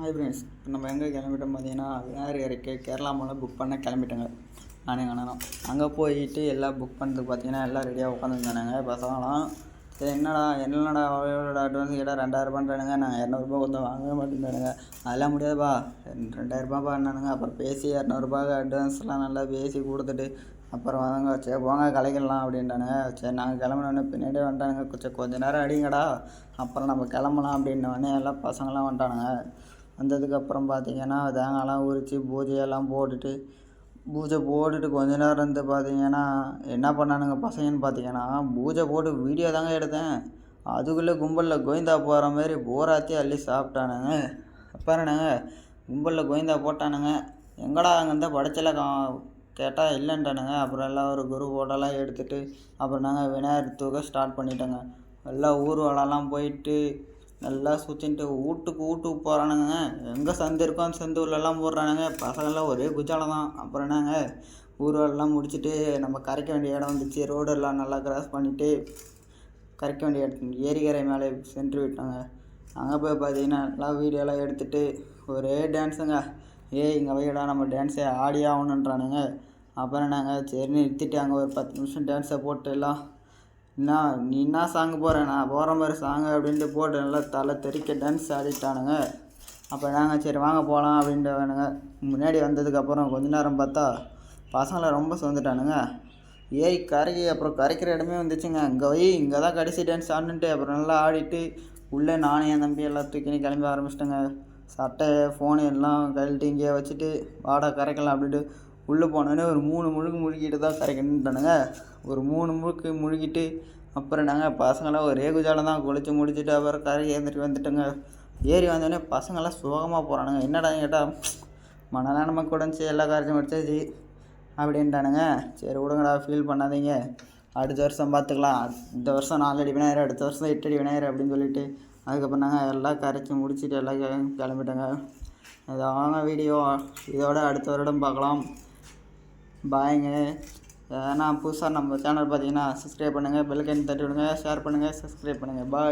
Hi friends இப்போ நம்ம எங்கே கிளம்பிட்டோம் பார்த்தீங்கன்னா விநாயகர் இறக்கி கேரளா மூலம் புக் பண்ண கிளம்பிட்டோங்க. நானே அண்ணனும் அங்கே போயிட்டு எல்லாம் புக் பண்ணுறதுக்கு பார்த்தீங்கன்னா எல்லாம் ரெடியாக உட்காந்துருந்தானுங்க பசங்களாம் சரி என்னடா என்னடா அவ்வளோட அட்வான்ஸ் கேட்டால் ரெண்டாயிரரூபான்றானுங்க. நாங்கள் இரநூறுபா கொஞ்சம் வாங்கவே மாட்டேங்கிறானுங்க அதெல்லாம் முடியாதுப்பா. ரெண்டாயிரரூபாப்பா என்னானுங்க அப்புறம் பேசி இரநூறுபாக்கு அட்வான்ஸ்லாம் நல்லா பேசி கொடுத்துட்டு அப்புறம் வாங்க சரி போங்க கலைக்கலாம் அப்படின்றானுங்க. சரி நாங்கள் கிளம்புனோடனே பின்னாடியே வந்துட்டானுங்க. கொஞ்சம் கொஞ்ச நேரம் அடிங்கடா. அப்புறம் நம்ம கிளம்பலாம் அப்படின்னோடனே எல்லாம் பசங்களாம் வந்துட்டானுங்க. வந்ததுக்கப்புறம் பார்த்தீங்கன்னா தேங்காய்லாம் உரித்து பூஜையெல்லாம் போட்டுட்டு பூஜை போட்டுட்டு கொஞ்ச நேரம் இருந்து பார்த்தீங்கன்னா என்ன பண்ணானுங்க பசங்கன்னு பார்த்தீங்கன்னா பூஜை போட்டு வீடியோ தாங்க எடுத்தேன். அதுக்குள்ளே கும்பலில் கோவிந்தா போகிற மாதிரி போராத்தி அள்ளி சாப்பிட்டானுங்க. பாருங்க கும்பலில் கோவிந்தா போட்டானுங்க. எங்கடா அங்கே இருந்தால் படைச்சல கா கேட்டால் இல்லைன்ட்டானுங்க. அப்புறம் எல்லாம் ஒரு குரு ஃபோட்டோலாம் எடுத்துகிட்டு அப்புறம் நாங்கள் விநாயகர் தூக்க ஸ்டார்ட் பண்ணிட்டோங்க. எல்லாம் ஊர்வலம்லாம் போயிட்டு நல்லா சுற்றின்ட்டு வீட்டுக்கு வீட்டுக்கு போகிறானுங்க எங்கே சந்து இருக்கோ அந்த சந்து உள்ளெல்லாம் போடுறானுங்க. பசங்கள்லாம் ஒரே குஜாலம் தான் அப்புறம் என்னங்க? ஊர்வலம்லாம் முடிச்சுட்டு நம்ம கரைக்க வேண்டிய இடம் வந்துச்சு. ரோடெல்லாம் நல்லா கிராஸ் பண்ணிவிட்டு கரைக்க வேண்டிய இடத்து ஏரிக்கரை மேலே சென்று விட்டாங்க. அங்கே போய் பார்த்தீங்கன்னா நல்லா வீடியோலாம் எடுத்துகிட்டு ஒரே டான்ஸுங்க ஏய் இங்கே வைடா நம்ம டான்ஸே ஆடி ஆகணுன்றானுங்க அப்புறம் என்னங்க? சரி நிறுத்திட்டு அங்கே ஒரு பத்து நிமிஷம் டான்ஸை போட்டு எல்லாம் என்ன நீ என்ன சாங் போகிற நான் போகிற மாதிரி சாங்கு அப்படின்ட்டு போட்டு நல்லா தலை தெறிக்க டான்ஸ் ஆடிட்டானுங்க. அப்போ நாங்கள் சரி வாங்க போகலாம் அப்படின்ட்டு வேணுங்க முன்னாடி வந்ததுக்கப்புறம் கொஞ்ச நேரம் பார்த்தா பசங்களை ரொம்ப சொந்துட்டானுங்க ஏய் கரைக்கி அப்புறம் கரைக்கிற இடமே வந்துச்சுங்க. இங்கே போய் இங்கே தான் கடைசி டான்ஸ் ஆடின்ட்டு அப்புறம் நல்லா ஆடிட்டு உள்ளே நானே என் தம்பி எல்லாம் தூக்கினு கிளம்பி ஆரம்பிச்சிட்டேங்க. சட்டை ஃபோனு எல்லாம் கழட்டி இங்கேயே வச்சுட்டு வாடா கரைக்கலாம் அப்படின்ட்டு உள்ளே போனோடனே ஒரு மூணு முழுக்கு முழுகிட்டு தான் கரைக்கணுன்ட்டானுங்க ஒரு மூணு முழுக்கு முழுகிட்டு அப்புறம் நாங்கள் பசங்களாம் ஒரே குஜாலம் தான் குளிச்சு முடிச்சுட்டு அப்புறம் கரை ஏந்திட்டு வந்துட்டோங்க. ஏறி வந்தோடனே பசங்களாம் சுகமாக போகிறானுங்க என்னடா கேட்டால் மனநல நமக்கு உடஞ்சி எல்லா காரியம் முடிச்சாச்சு அப்படின்ட்டானுங்க. சரி விடுங்கடா ஃபீல் பண்ணாதீங்க. அடுத்த வருஷம் பார்த்துக்கலாம். இந்த வருஷம் நாலடி விநாயகர் அடுத்த வருஷம் எட்டடி விநாயகர் அப்படின்னு சொல்லிட்டு அதுக்கப்புறம் நாங்கள் எல்லாம் கரைச்சி முடிச்சுட்டு எல்லாம் கிளம்பி- கிளம்பிட்டோங்க. இதாங்க வீடியோ இதோட அடுத்த வருடம் பார்க்கலாம். பாய்ங்க. ஏன்னா புதுசாக நம்ம சேனல் பார்த்தீங்கன்னா சப்ஸ்கிரைப் பண்ணுங்கள் பெல்லைக்கன் தட்டி விடுங்க ஷேர் பண்ணுங்கள் சப்ஸ்கிரைப் பண்ணுங்கள் பாய்